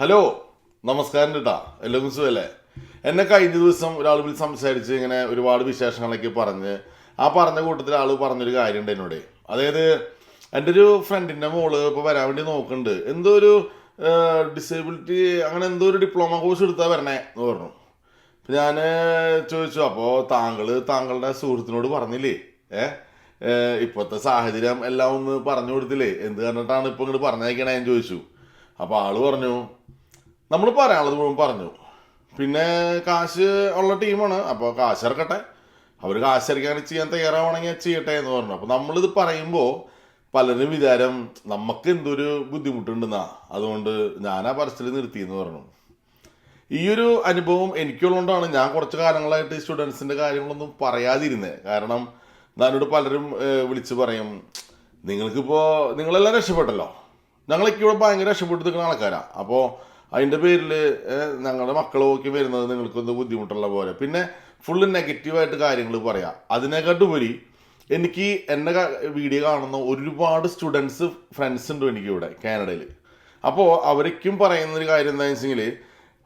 Hello നമസ്കാരം കേട്ടാ എല്ലാവർക്കും സുഖല്ലേ? എന്നെ കഴിഞ്ഞ ദിവസം ഒരാൾ വിളിച്ച് സംസാരിച്ച് ഇങ്ങനെ ഒരുപാട് വിശേഷങ്ങളൊക്കെ പറഞ്ഞ് ആ പറഞ്ഞ കൂട്ടത്തിൽ ആൾ പറഞ്ഞൊരു കാര്യമുണ്ട് എന്നോട്. അതായത് എന്റെ ഒരു ഫ്രണ്ടിന്റെ മോൾ ഇപ്പോൾ വരാൻ വേണ്ടി നോക്കുന്നുണ്ട് എന്തോ ഒരു ഡിസേബിലിറ്റി അങ്ങനെ എന്തോ ഒരു ഡിപ്ലോമ കോഴ്സ് എടുത്താൽ വരണേ എന്ന് പറഞ്ഞു. അപ്പം ഞാൻ ചോദിച്ചു അപ്പോൾ താങ്കൾ താങ്കളുടെ സുഹൃത്തിനോട് പറഞ്ഞില്ലേ? ഏ ഇപ്പോഴത്തെ സാഹചര്യം എല്ലാം ഒന്ന് പറഞ്ഞു കൊടുത്തില്ലേ? എന്ത് കണ്ടിട്ടാണ് ഇപ്പോൾ ഇങ്ങോട്ട് പറഞ്ഞേക്കണേ ഞാൻ ചോദിച്ചു. അപ്പോൾ ആൾ പറഞ്ഞു നമ്മൾ പറയാനുള്ളത് മുഴുവൻ പറഞ്ഞു. പിന്നെ കാശ് ഉള്ള ടീമാണ് അപ്പോൾ കാശ് ഇറക്കട്ടെ. അവർ കാശ് ഇറക്കാൻ ചെയ്യാൻ തയ്യാറാവണമെങ്കിൽ ചെയ്യട്ടെ എന്ന് പറഞ്ഞു. അപ്പോൾ നമ്മളിത് പറയുമ്പോൾ പലരും വിചാരം നമുക്ക് എന്തൊരു ബുദ്ധിമുട്ടുണ്ടെന്നാ. അതുകൊണ്ട് ഞാൻ ആ പരസ്യത്തിൽ നിർത്തി എന്ന് പറഞ്ഞു. ഈ ഒരു അനുഭവം എനിക്കുള്ളതുകൊണ്ടാണ് ഞാൻ കുറച്ച് കാലങ്ങളായിട്ട് സ്റ്റുഡൻസിന്റെ കാര്യങ്ങളൊന്നും പറയാതിരുന്നത് കാരണം ഞാനോട് പലരും വിളിച്ച് പറയും നിങ്ങൾക്കിപ്പോൾ നിങ്ങളെല്ലാം രക്ഷപ്പെട്ടല്ലോ. ഞങ്ങളൊക്കെ ഇവിടെ ഭയങ്കര രക്ഷപ്പെട്ട് നിൽക്കുന്ന ആൾക്കാരാണ് അപ്പോൾ അതിന്റെ പേരിൽ ഞങ്ങളുടെ മക്കളൊക്കെ വരുന്നത് നിങ്ങൾക്കൊന്ന് ബുദ്ധിമുട്ടുള്ള പോലെ. പിന്നെ ഫുള്ള് നെഗറ്റീവായിട്ട് കാര്യങ്ങൾ പറയാം. അതിനെക്കാട്ടുപരി എനിക്ക് എന്റെ വീഡിയോ കാണുന്ന ഒരുപാട് സ്റ്റുഡൻസ് ഫ്രണ്ട്സ് ഉണ്ട് എനിക്കിവിടെ കാനഡയിൽ അപ്പോൾ അവർക്കും പറയുന്നൊരു കാര്യം എന്താണെന്ന് വെച്ചെങ്കിൽ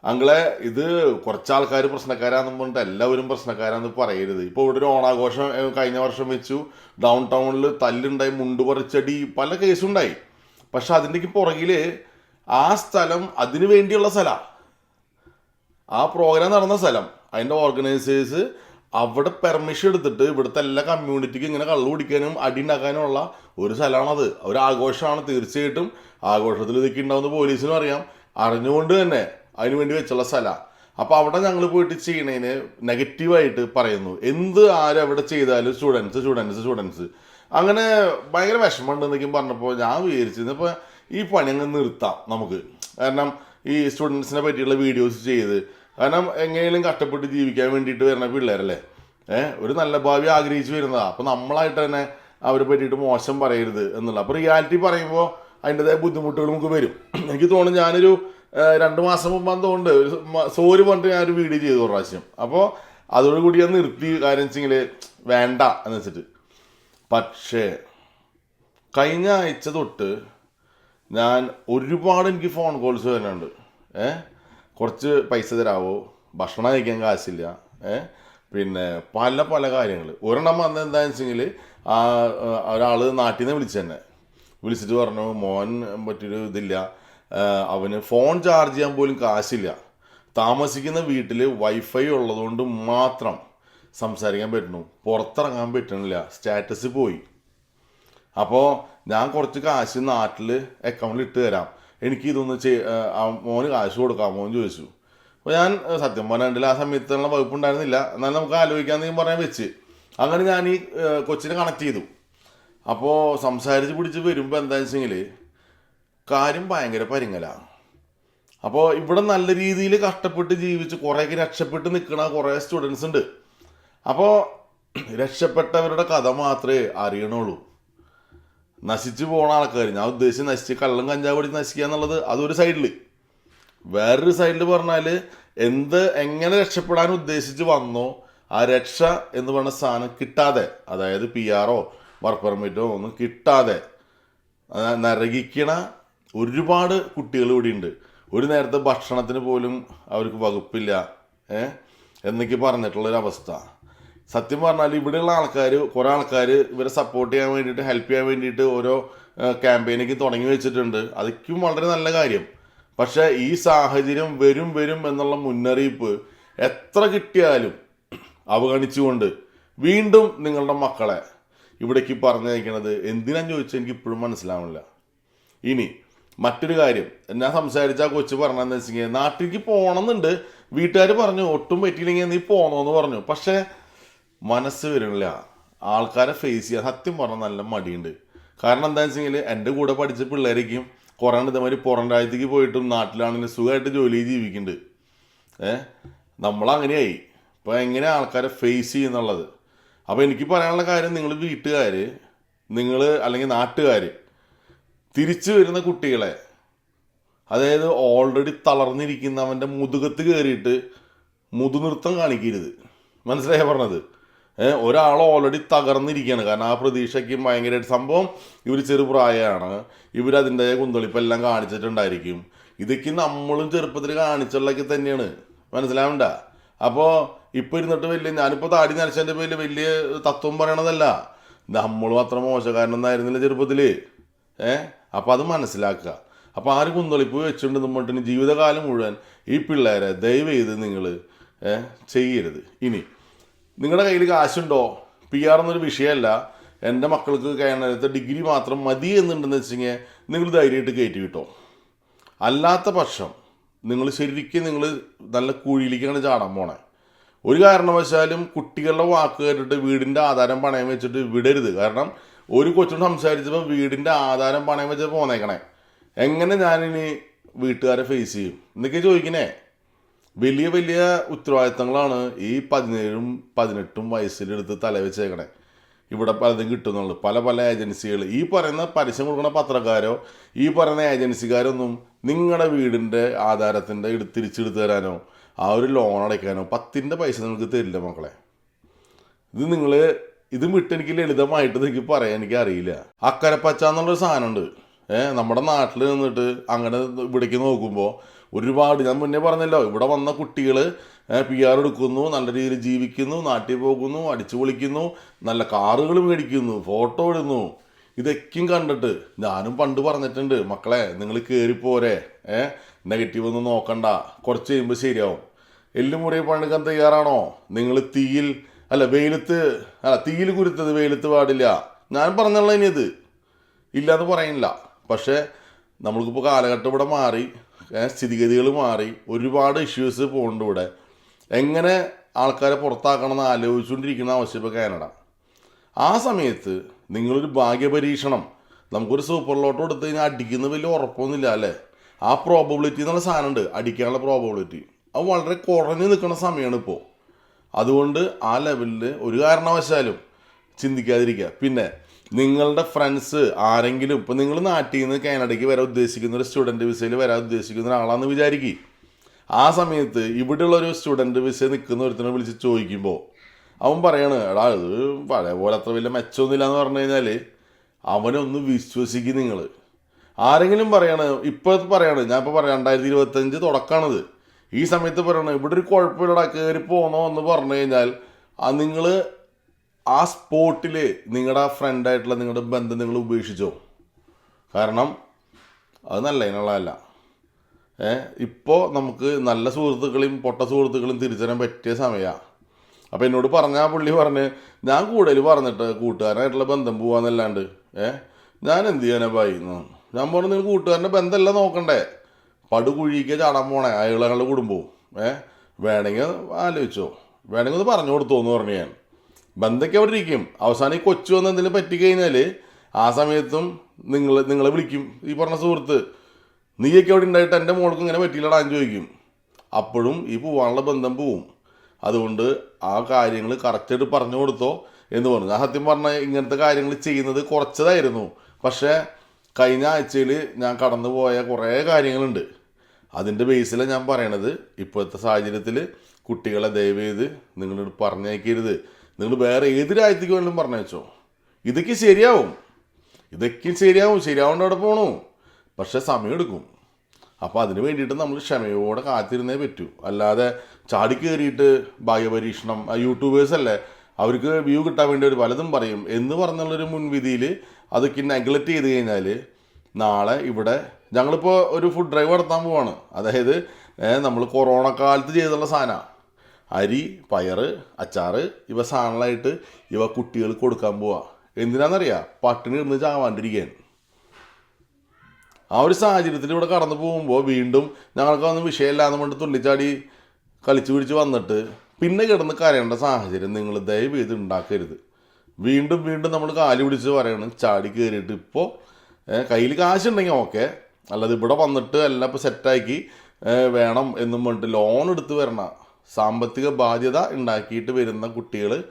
അങ്ങളെ ഇത് കുറച്ച് ആൾക്കാർ പ്രശ്നക്കാരാന്ന് പറഞ്ഞിട്ട് എല്ലാവരും പ്രശ്നക്കാരാന്ന് പറയരുത്. ഇപ്പോൾ ഇവിടെ ഒരു ഓണാഘോഷം കഴിഞ്ഞ വർഷം വെച്ചു. ഡൗൺ ടൗണിൽ തല്ലുണ്ടായി മുണ്ട് പറിച്ചടി പല കേസുണ്ടായി പക്ഷെ അതിന്റെക്ക് പുറകിൽ ആ സ്ഥലം അതിനു വേണ്ടിയുള്ള സ്ഥലമാണ് ആ പ്രോഗ്രാം നടന്ന സ്ഥലം. അതിന്റെ ഓർഗനൈസേഴ്സ് അവിടെ പെർമിഷൻ എടുത്തിട്ട് ഇവിടുത്തെ എല്ലാ കമ്മ്യൂണിറ്റിക്കും ഇങ്ങനെ കള്ളു കുടിക്കാനും അടി ഉണ്ടാക്കാനുമുള്ള ഒരു സ്ഥലമാണത്. ഒരു ആഘോഷമാണ് തീർച്ചയായിട്ടും. ആഘോഷത്തിൽ ഇതൊക്കെ ഉണ്ടാവുന്ന പോലീസിനും അറിയാം. അറിഞ്ഞുകൊണ്ട് തന്നെ അതിനു വേണ്ടി വെച്ചുള്ള സ്ഥലമാണ് അപ്പോൾ അവിടെ ഞങ്ങൾ പോയിട്ട് ചെയ്യണേന് നെഗറ്റീവായിട്ട് പറയുന്നു. എന്ത് ആരും അവിടെ ചെയ്താലും സ്റ്റുഡൻസ് സ്റ്റുഡൻസ് സ്റ്റുഡൻസ് അങ്ങനെ ഭയങ്കര വിഷമമുണ്ടെന്നൊക്കെ പറഞ്ഞപ്പോൾ ഞാൻ വിചാരിച്ചിരുന്നു ഇപ്പോൾ ഈ പണി അങ്ങ് നിർത്താം നമുക്ക്. കാരണം ഈ സ്റ്റുഡൻസിനെ പറ്റിയുള്ള വീഡിയോസ് ചെയ്ത് കാരണം എങ്ങനെയും കഷ്ടപ്പെട്ട് ജീവിക്കാൻ വേണ്ടിയിട്ട് വരുന്ന പിള്ളേരല്ലേ? ഏഹ് ഒരു നല്ല ഭാവി ആഗ്രഹിച്ചു വരുന്നതാണ് അപ്പോൾ നമ്മളായിട്ട് തന്നെ അവരെ പറ്റിയിട്ട് മോശം പറയരുത് എന്നുള്ള. അപ്പോൾ റിയാലിറ്റി പറയുമ്പോൾ അതിന്റെതായ ബുദ്ധിമുട്ടുകൾ നമുക്ക് വരും. എനിക്ക് തോന്നുന്നു ഞാനൊരു രണ്ട് മാസം മുമ്പ് എന്തുകൊണ്ട് ഒരു സോറി പറഞ്ഞിട്ട് ഒരു വീഡിയോ ചെയ്തു പ്രാവശ്യം. അപ്പോൾ അതോടുകൂടി ഞാൻ നിർത്തി കാര്യം വെച്ചെങ്കിൽ വേണ്ട എന്ന് വെച്ചിട്ട്. പക്ഷേ കഴിഞ്ഞ ആഴ്ച തൊട്ട് ഞാൻ ഒരുപാട് എനിക്ക് ഫോൺ കോൾസ് വരുന്നുണ്ട് ഏ? കുറച്ച് പൈസ തരാവോ? ഭക്ഷണം കഴിക്കാൻ കാശില്ല. ഏ? പിന്നെ പല പല കാര്യങ്ങൾ ഒരെണ്ണം വന്നത് എന്താണെന്ന് വെച്ചെങ്കിൽ ആ ഒരാൾ നാട്ടിൽ നിന്ന് വിളിച്ചു തന്നെ വിളിച്ചിട്ട് പറഞ്ഞു മോൻ പറ്റൊരു ഇതില്ല. അവന് ഫോൺ ചാർജ് ചെയ്യാൻ പോലും കാശില്ല. താമസിക്കുന്ന വീട്ടിൽ വൈഫൈ ഉള്ളതുകൊണ്ട് മാത്രം സംസാരിക്കാൻ പറ്റുന്നു. പുറത്തിറങ്ങാൻ പറ്റണില്ല സ്റ്റാറ്റസ് പോയി. അപ്പോൾ ഞാൻ കുറച്ച് കാശ് നാട്ടിൽ അക്കൗണ്ടിൽ ഇട്ട് തരാം. എനിക്ക് ഇതൊന്ന് ചെയ് മോന് കാശ് കൊടുക്കാം മോൻ ചോദിച്ചു. അപ്പോൾ ഞാൻ സത്യം പറഞ്ഞിട്ടിൽ ആ സമയത്തുള്ള വകുപ്പ് ഉണ്ടായിരുന്നില്ല. എന്നാലും നമുക്ക് ആലോചിക്കാമെന്ന് പറയാൻ വെച്ച്. അങ്ങനെ ഞാൻ ഈ കൊച്ചിനെ കണക്ട് ചെയ്തു. അപ്പോൾ സംസാരിച്ച് പിടിച്ച് വരുമ്പോൾ എന്താണെന്ന് വെച്ചെങ്കിൽ കാര്യം ഭയങ്കര പരിങ്ങലാണ് അപ്പോൾ ഇവിടെ നല്ല രീതിയിൽ കഷ്ടപ്പെട്ട് ജീവിച്ച് കുറേയൊക്കെ രക്ഷപ്പെട്ട് നിൽക്കുന്ന കുറേ സ്റ്റുഡൻസ് ഉണ്ട്. അപ്പോൾ രക്ഷപ്പെട്ടവരുടെ കഥ മാത്രമേ അറിയണുള്ളൂ. നശിച്ചു പോണ ആൾക്കാർ ഞാൻ ഉദ്ദേശിച്ച് നശിച്ച് കള്ളം കഞ്ചാവ് പിടിച്ച് നശിക്കുക എന്നുള്ളത് അതൊരു സൈഡിൽ വേറൊരു സൈഡിൽ പറഞ്ഞാൽ എന്ത് എങ്ങനെ രക്ഷപ്പെടാൻ ഉദ്ദേശിച്ച് വന്നോ ആ രക്ഷ എന്ന് പറഞ്ഞ സാധനം കിട്ടാതെ അതായത് പി ആറോ വർക്ക് പെർമിറ്റോ ഒന്നും കിട്ടാതെ നരകിക്കണ ഒരുപാട് കുട്ടികൾ ഇവിടെ ഉണ്ട്. ഒരു നേരത്തെ ഭക്ഷണത്തിന് പോലും അവർക്ക് വകുപ്പില്ല ഏ? എന്നൊക്കെ പറഞ്ഞിട്ടുള്ളൊരവസ്ഥ. സത്യം പറഞ്ഞാൽ ഇവിടെയുള്ള ആൾക്കാർ കുറേ ആൾക്കാർ ഇവരെ സപ്പോർട്ട് ചെയ്യാൻ വേണ്ടിയിട്ട് ഹെൽപ്പ് ചെയ്യാൻ വേണ്ടിയിട്ട് ഓരോ ക്യാമ്പയിനൊക്കെ തുടങ്ങി വെച്ചിട്ടുണ്ട്. അതൊക്കെയും വളരെ നല്ല കാര്യം. പക്ഷേ ഈ സാഹചര്യം വരും വരും എന്നുള്ള മുന്നറിയിപ്പ് എത്ര കിട്ടിയാലും അവഗണിച്ചുകൊണ്ട് വീണ്ടും നിങ്ങളുടെ മക്കളെ ഇവിടേക്ക് പറഞ്ഞയക്കണത് എന്തിനാന്ന് ചോദിച്ചാൽ എനിക്ക് ഇപ്പോഴും മനസ്സിലാവുന്നില്ല ഇനി മറ്റൊരു കാര്യം ഞാൻ സംസാരിച്ച ആ കൊച്ചു പറഞ്ഞതെന്ന് വെച്ചെങ്കിൽ നാട്ടിലേക്ക് പോകണമെന്നുണ്ട് വീട്ടുകാർ പറഞ്ഞു ഒട്ടും പറ്റിയില്ലെങ്കിൽ നീ പോകണമെന്ന് പറഞ്ഞു. പക്ഷേ മനസ്സ് വരണില്ല ആൾക്കാരെ ഫേസ് ചെയ്യാൻ സത്യം പറഞ്ഞാൽ നല്ല മടിയുണ്ട്. കാരണം എന്താണെന്ന് വെച്ചെങ്കിൽ എന്റെ കൂടെ പഠിച്ച പിള്ളേരേക്കും കുറേ ഇതേമാതിരി പുറം രാജ്യത്തേക്ക് പോയിട്ടും നാട്ടിലാണെങ്കിലും സുഖമായിട്ട് ജോലി ജീവിക്കുന്നുണ്ട്. ഏഹ് നമ്മളങ്ങനെയായി. അപ്പോൾ എങ്ങനെ ആൾക്കാരെ ഫേസ് ചെയ്യുന്നുള്ളത് അപ്പോൾ എനിക്ക് പറയാനുള്ള കാര്യം നിങ്ങൾ വീട്ടുകാർ നിങ്ങൾ അല്ലെങ്കിൽ നാട്ടുകാർ തിരിച്ചു വരുന്ന കുട്ടികളെ അതായത് ഓൾറെഡി തളർന്നിരിക്കുന്നവന്റെ മുതുകത്ത് കയറിയിട്ട് മുതുനൃത്തം കാണിക്കരുത്. മനസ്സിലായ പറഞ്ഞത്? ഏഹ് ഒരാൾ ഓൾറെഡി തകർന്നിരിക്കുകയാണ്. കാരണം ആ പ്രതീക്ഷയ്ക്ക് ഭയങ്കരമായിട്ട് സംഭവം ഇവർ ചെറുപ്രായമാണ് ഇവരതിന്റെ കുന്തളിപ്പെല്ലാം കാണിച്ചിട്ടുണ്ടായിരിക്കും. ഇതൊക്കെ നമ്മളും ചെറുപ്പത്തിൽ കാണിച്ചുള്ളതൊക്കെ തന്നെയാണ്. മനസ്സിലാവണ്ട? അപ്പോൾ ഇപ്പോൾ ഇരുന്നിട്ട് വലിയ ഞാനിപ്പോൾ താടി നരച്ചതിന്റെ പേരിൽ വലിയ തത്വം പറയണതല്ല. നമ്മളും അത്ര മോശക്കാരനൊന്നും ആയിരുന്നില്ല ചെറുപ്പത്തിൽ ഏ? അപ്പം അത് മനസ്സിലാക്കുക. അപ്പോൾ ആര് കുന്തളിപ്പ് വെച്ചിട്ടുണ്ടെന്ന് പറഞ്ഞിട്ട് ജീവിതകാലം മുഴുവൻ ഈ പിള്ളേരെ ദയവ് ചെയ്ത് നിങ്ങൾ ചെയ്യരുത്. ഇനി നിങ്ങളുടെ കയ്യിൽ കാശുണ്ടോ? പി ആർ എന്നൊരു വിഷയമല്ല. എന്റെ മക്കൾക്ക് കേരളത്തെ ഡിഗ്രി മാത്രം മതി എന്നുണ്ടെന്ന് വെച്ചെങ്കിൽ നിങ്ങൾ ധൈര്യമായിട്ട് കയറ്റി കിട്ടോ അല്ലാത്ത പക്ഷം നിങ്ങൾ ശരിക്കും നിങ്ങൾ നല്ല കുഴിയിലേക്കാണ് ചാടാൻ പോണേ. ഒരു കാരണവശാലും കുട്ടികളുടെ വാക്ക് കേട്ടിട്ട് വീടിന്റെ ആധാരം പണയം വെച്ചിട്ട് വിടരുത്. കാരണം ഒരു കൊച്ചിനോട് സംസാരിച്ചപ്പോൾ വീടിന്റെ ആധാരം പണയം വെച്ച് പോന്നേക്കണേ. എങ്ങനെ ഞാനിനി വീട്ടുകാരെ ഫേസ് ചെയ്യും? എന്നൊക്കെ ചോദിക്കണേ. വലിയ വലിയ ഉത്തരവാദിത്തങ്ങളാണ് ഈ പതിനേഴും പതിനെട്ടും വയസ്സിലെടുത്ത് തലവെച്ചേക്കണേ ഇവിടെ പലതും കിട്ടുന്നുള്ളൂ. പല പല ഏജൻസികൾ ഈ പറയുന്ന പരസ്യം കൊടുക്കുന്ന പത്രക്കാരോ ഈ പറയുന്ന ഏജൻസിക്കാരൊന്നും നിങ്ങളുടെ വീടിന്റെ ആധാരത്തിന്റെ എടുത്ത് തിരിച്ചെടുത്ത് തരാനോ ആ ഒരു ലോൺ അടയ്ക്കാനോ പത്തിന്റെ പൈസ നിങ്ങൾക്ക് തരില്ല മക്കളെ. ഇത് നിങ്ങൾ ഇത് വിട്ട് എനിക്ക് ലളിതമായിട്ട് എനിക്ക് പറയാൻ എനിക്ക് അറിയില്ല അക്കരപ്പച്ച എന്നുള്ളൊരു സാധനമുണ്ട്. ഏഹ് നമ്മുടെ നാട്ടിൽ നിന്നിട്ട് അങ്ങനെ ഇവിടേക്ക് നോക്കുമ്പോൾ ഒരുപാട് ഞാൻ മുന്നേ പറഞ്ഞല്ലോ ഇവിടെ വന്ന കുട്ടികൾ പി ആർ എടുക്കുന്നു നല്ല രീതിയിൽ ജീവിക്കുന്നു നാട്ടിൽ പോകുന്നു അടിച്ചു പൊളിക്കുന്നു നല്ല കാറുകൾ മേടിക്കുന്നു ഫോട്ടോ ഇടുന്നു. ഇതൊക്കെയും കണ്ടിട്ട് ഞാനും പണ്ട് പറഞ്ഞിട്ടുണ്ട് മക്കളെ നിങ്ങൾ കയറിപ്പോരെ ഏ നെഗറ്റീവ് ഒന്നും നോക്കണ്ട. കുറച്ച് കഴിയുമ്പോൾ ശരിയാവും. എല്ലും മുറിയെ പണിക്കാൻ തയ്യാറാണോ? നിങ്ങൾ തീയിൽ അല്ല വെയിലത്ത് അല്ല തീയിൽ കുരുത്തത് വെയിലത്ത് പാടില്ല. ഞാൻ പറഞ്ഞുള്ള ഇനി ഇത്. ഇല്ലാന്ന് പറയുന്നില്ല പക്ഷേ നമ്മൾക്കിപ്പോൾ കാലഘട്ടം ഇവിടെ മാറി സ്ഥിതിഗതികൾ മാറി ഒരുപാട് ഇഷ്യൂസ് പോകുന്നുണ്ട് ഇവിടെ. എങ്ങനെ ആൾക്കാരെ പുറത്താക്കണം എന്ന് ആലോചിച്ചുകൊണ്ടിരിക്കുന്ന ആവശ്യം ഇപ്പോൾ കാനഡ. ആ സമയത്ത് നിങ്ങളൊരു ഭാഗ്യപരീക്ഷണം നമുക്കൊരു സൂപ്പർ ലോട്ടോ എടുത്ത് കഴിഞ്ഞാൽ അടിക്കുന്ന വലിയ ഉറപ്പൊന്നുമില്ല അല്ലേ? ആ പ്രോബബിലിറ്റി എന്നുള്ള സാധനമുണ്ട് അടിക്കാനുള്ള പ്രോബബിലിറ്റി അത് വളരെ കുറഞ്ഞു നിൽക്കുന്ന സമയമാണ് ഇപ്പോൾ അതുകൊണ്ട് ആ ലെവലിൽ ഒരു കാരണവശാലും ചിന്തിക്കാതിരിക്കുക. പിന്നെ നിങ്ങളുടെ ഫ്രണ്ട്സ് ആരെങ്കിലും ഇപ്പം നിങ്ങൾ നാട്ടിൽ നിന്ന് കാനഡയ്ക്ക് വരാൻ ഉദ്ദേശിക്കുന്ന ഒരു സ്റ്റുഡന്റ് വിസയിൽ വരാൻ ഉദ്ദേശിക്കുന്ന ഒരാളാണെന്ന് വിചാരിക്കുക ആ സമയത്ത് ഇവിടെയുള്ള ഒരു സ്റ്റുഡന്റ് വിസ നിൽക്കുന്ന ഒരുത്തിനെ വിളിച്ച് ചോദിക്കുമ്പോൾ അവൻ പറയാണ് എടാ ഇത് പഴയ പോലെ അത്ര വലിയ മെച്ചമൊന്നുമില്ല എന്ന് പറഞ്ഞു കഴിഞ്ഞാൽ അവനൊന്ന് വിശ്വസിക്കും നിങ്ങൾ ആരെങ്കിലും പറയാണ് ഇപ്പോൾ പറയാണ് ഞാൻ പറയാം രണ്ടായിരത്തി ഇരുപത്തഞ്ച് തുടക്കമാണിത് ഈ സമയത്ത് പറയണം ഇവിടെ ഒരു കുഴപ്പമില്ലടാ കയറി പോന്നോ എന്ന് പറഞ്ഞു കഴിഞ്ഞാൽ ആ നിങ്ങൾ ആ സ്പോട്ടിൽ നിങ്ങളുടെ ആ ഫ്രണ്ടായിട്ടുള്ള നിങ്ങളുടെ ബന്ധം നിങ്ങൾ ഉപേക്ഷിച്ചോ? കാരണം അത് നല്ല ഇതിനുള്ളതല്ല ഏ ഇപ്പോൾ നമുക്ക് നല്ല സുഹൃത്തുക്കളെയും പൊട്ട സുഹൃത്തുക്കളെയും തിരിച്ചറിയാൻ പറ്റിയ സമയമാണ് അപ്പോൾ എന്നോട് പറഞ്ഞ ആ പുള്ളി പറഞ്ഞ് ഞാൻ കൂടുതൽ പറഞ്ഞിട്ട് കൂട്ടുകാരനായിട്ടുള്ള ബന്ധം പോവാന്നല്ലാണ്ട് ഏ ഞാൻ എന്ത് ചെയ്യാനാ ഭായി? ഞാൻ പറഞ്ഞു നിങ്ങൾ കൂട്ടുകാരന്റെ ബന്ധമല്ല നോക്കണ്ടേ? പടുകുഴിക്ക് ചാടാൻ പോണേ അയാളുടെ കുടുംബവും. ഏഹ് വേണമെങ്കിൽ ആലോചിച്ചോ. വേണമെങ്കിൽ ഒന്ന് പറഞ്ഞു കൊടുത്തോ എന്ന് പറഞ്ഞു ഞാൻ. ബന്ധമൊക്കെ അവിടെ ഇരിക്കും. അവസാനം ഈ കൊച്ചു വന്ന് എന്തെങ്കിലും പറ്റിക്കഴിഞ്ഞാൽ ആ സമയത്തും നിങ്ങൾ നിങ്ങളെ വിളിക്കും. ഈ പറഞ്ഞ സുഹൃത്ത് നീയൊക്കെ അവിടെ ഉണ്ടായിട്ട്? എന്റെ മോൾക്ക് ഇങ്ങനെ പറ്റിയില്ലടാ എന്ന് ചോദിക്കും. അപ്പോഴും ഈ പോവാനുള്ള ബന്ധം പോവും. അതുകൊണ്ട് ആ കാര്യങ്ങൾ കറക്റ്റായിട്ട് പറഞ്ഞു കൊടുത്തോ എന്ന് പറഞ്ഞു. ഞാൻ സത്യം പറഞ്ഞാൽ ഇങ്ങനത്തെ കാര്യങ്ങൾ ചെയ്യുന്നത് കുറച്ചതായിരുന്നു. പക്ഷേ കഴിഞ്ഞ ആഴ്ചയിൽ ഞാൻ കടന്നു പോയ കുറേ കാര്യങ്ങളുണ്ട്. അതിന്റെ ബേസിലാണ് ഞാൻ പറയണത് ഇപ്പോഴത്തെ സാഹചര്യത്തിൽ കുട്ടികളെ ദയവ് ചെയ്ത് നിങ്ങളോട് പറഞ്ഞേക്കരുത് നിങ്ങൾ വേറെ ഏത് രാജ്യത്തേക്ക് വേണമെങ്കിലും പറഞ്ഞേച്ചോ ഇതൊക്കെ ശരിയാവും. ഇതൊക്കെ ശരിയാവും. ശരിയാവേണ്ട അവിടെ പോകണോ പക്ഷെ സമയമെടുക്കും. അപ്പോൾ അതിന് വേണ്ടിയിട്ട് നമ്മൾ ക്ഷമയോടെ കാത്തിരുന്നേ പറ്റൂ. അല്ലാതെ ചാടി കയറിയിട്ട് ഭാഗ്യപരീക്ഷണം യൂട്യൂബേഴ്സ് അല്ലേ അവർക്ക് വ്യൂ കിട്ടാൻ വേണ്ടി ഒരു പലതും പറയും. എന്ന് പറഞ്ഞുള്ളൊരു മുൻവിധിയിൽ അതൊക്കെ നെഗ്ലക്റ്റ് ചെയ്ത് കഴിഞ്ഞാൽ നാളെ ഇവിടെ ഞങ്ങളിപ്പോൾ ഒരു ഫുഡ് ഡ്രൈവ് നടത്താൻ പോവാണ്. അതായത് നമ്മൾ കൊറോണ കാലത്ത് ചെയ്തുള്ള സാധനമാണ് അരി പയർ അച്ചാറ് ഇവ സാധനങ്ങളായിട്ട് ഇവ കുട്ടികൾ കൊടുക്കാൻ പോവാ. എന്തിനാണെന്നറിയാം പട്ടിണി ഇരുന്ന് ചാവാണ്ടിരിക്കാൻ. ആ ഒരു സാഹചര്യത്തിൽ ഇവിടെ കടന്നു പോകുമ്പോൾ വീണ്ടും ഞങ്ങൾക്ക് ഒന്നും വിഷയമില്ലാന്ന് കൊണ്ട് തുള്ളിച്ചാടി കളിച്ചു പിടിച്ച് വന്നിട്ട് പിന്നെ കിടന്ന് കരയേണ്ട സാഹചര്യം നിങ്ങൾ ദയവ് ചെയ്ത് ഉണ്ടാക്കരുത്. വീണ്ടും വീണ്ടും നമ്മൾ കാലി പിടിച്ച് പറയണം ചാടി കയറിയിട്ട് ഇപ്പോൾ കയ്യിൽ കാശുണ്ടെങ്കിൽ ഓക്കെ. അല്ലാതെ ഇവിടെ വന്നിട്ട് എല്ലാം ഇപ്പോൾ സെറ്റാക്കി വേണം എന്നും പറഞ്ഞിട്ട് ലോൺ എടുത്ത് വരണ സാമ്പത്തിക ബാധ്യത ഉണ്ടാക്കിയിട്ട് വരുന്ന കുട്ടികൾ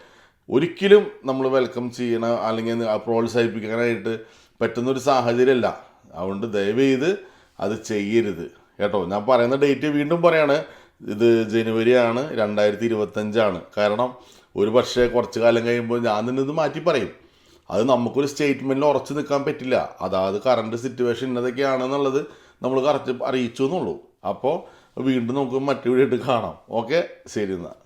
ഒരിക്കലും നമ്മൾ വെൽക്കം ചെയ്യണ അല്ലെങ്കിൽ പ്രോത്സാഹിപ്പിക്കാനായിട്ട് പറ്റുന്നൊരു സാഹചര്യമല്ല. അതുകൊണ്ട് ദയവ് ചെയ്ത് അത് ചെയ്യരുത്. കേട്ടോ ഞാൻ പറയുന്ന ഡേറ്റ് വീണ്ടും പറയാണ് ഇത് ജനുവരി ആണ് രണ്ടായിരത്തി ഇരുപത്തഞ്ചാണ് കാരണം ഒരു പക്ഷേ കുറച്ച് കാലം കഴിയുമ്പോൾ ഞാൻ തന്നെ മാറ്റി പറയും. അത് നമുക്കൊരു സ്റ്റേറ്റ്മെന്റിൽ ഉറച്ചു നിൽക്കാൻ പറ്റില്ല. അതായത് കറണ്ട് സിറ്റുവേഷൻ ഇന്നതൊക്കെയാണെന്നുള്ളത് നമ്മൾ കറക്റ്റ് അറിയിച്ചു എന്നുള്ളൂ. അപ്പോൾ വീണ്ടും നമുക്ക് മറ്റു വീഡിയോ കാണാം. ഓക്കെ ശരി എന്നാൽ